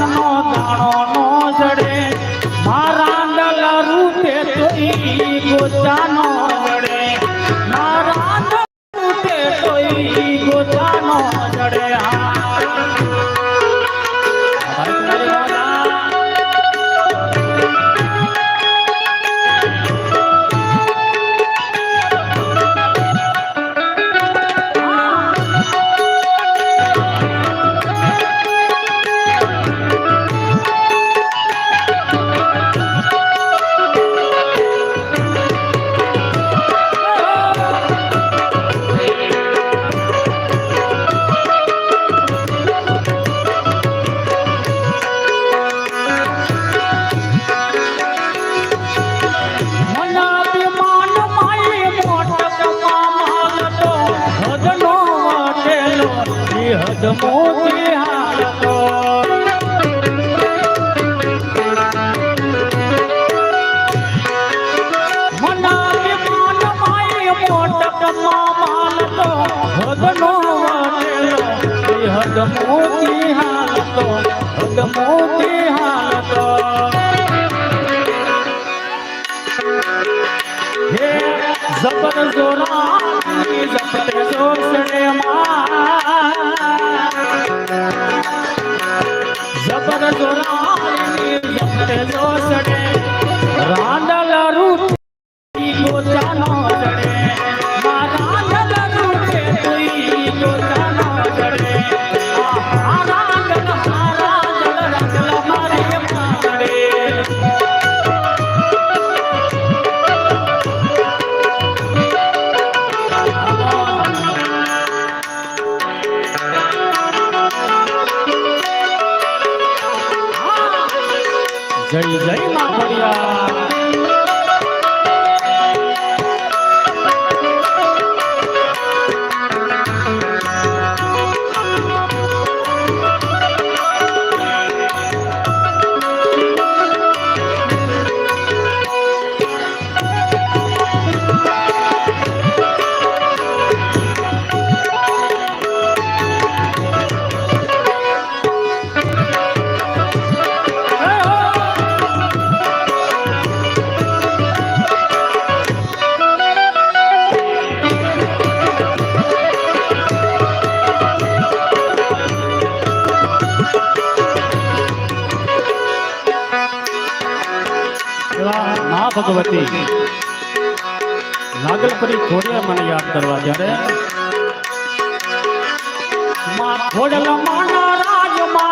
ನಾನು ભૂત મોટી હાલત હે જબર જોરા જબર જોર સડે ಹೊಡಲ ಮನ ರಾಜ ಮಾ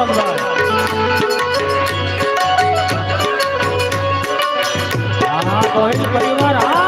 હા હા ગોહિલ પરિવાર હા?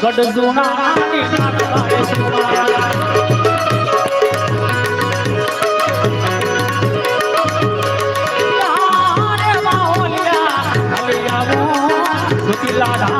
ગઢજુના લાડા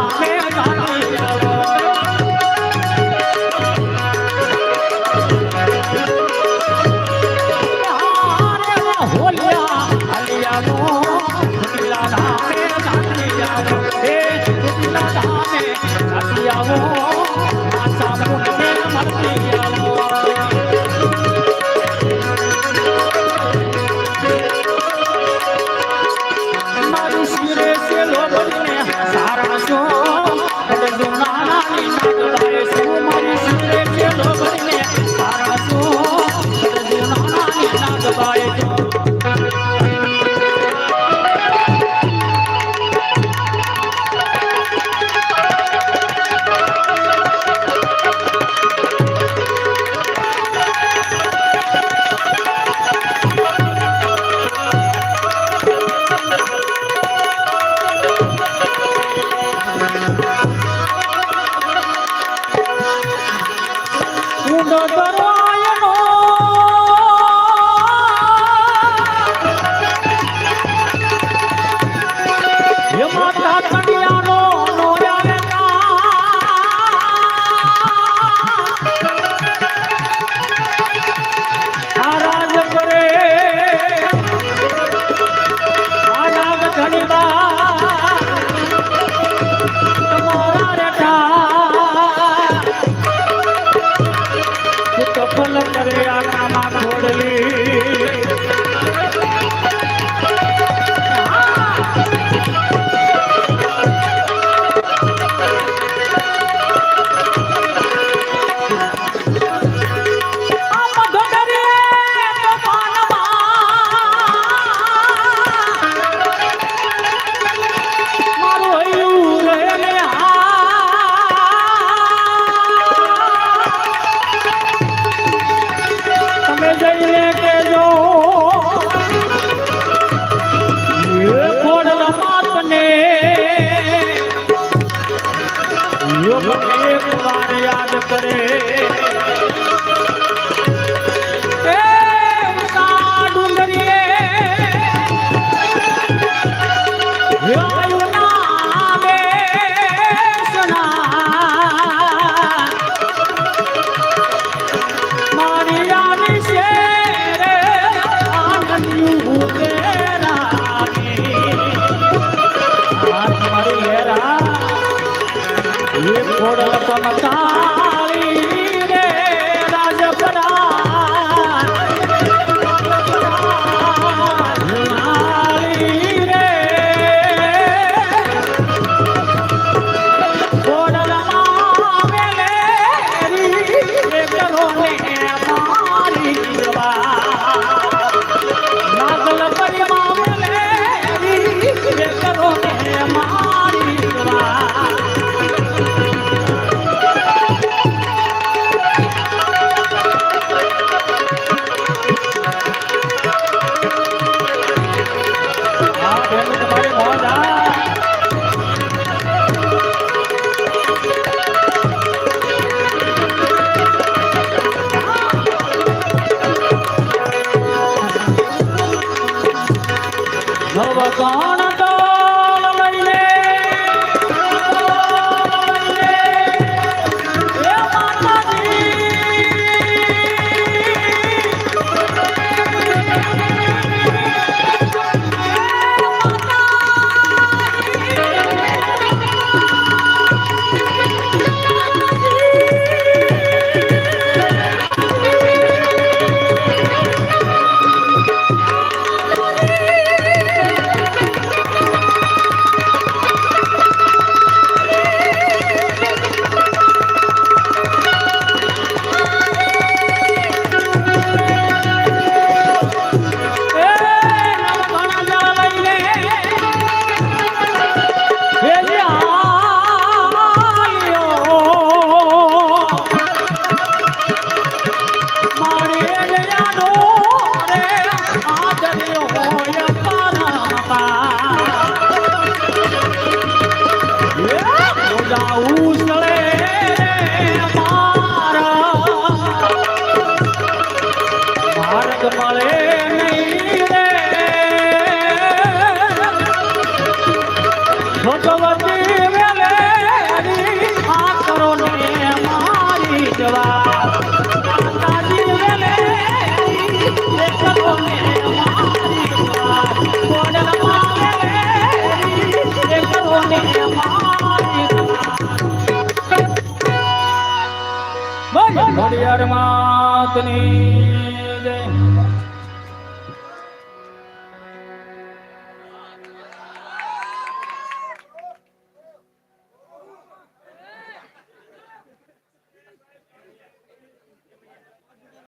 જઈને કેજો ખોડ માપને એક વાર યાદ કરે. જવા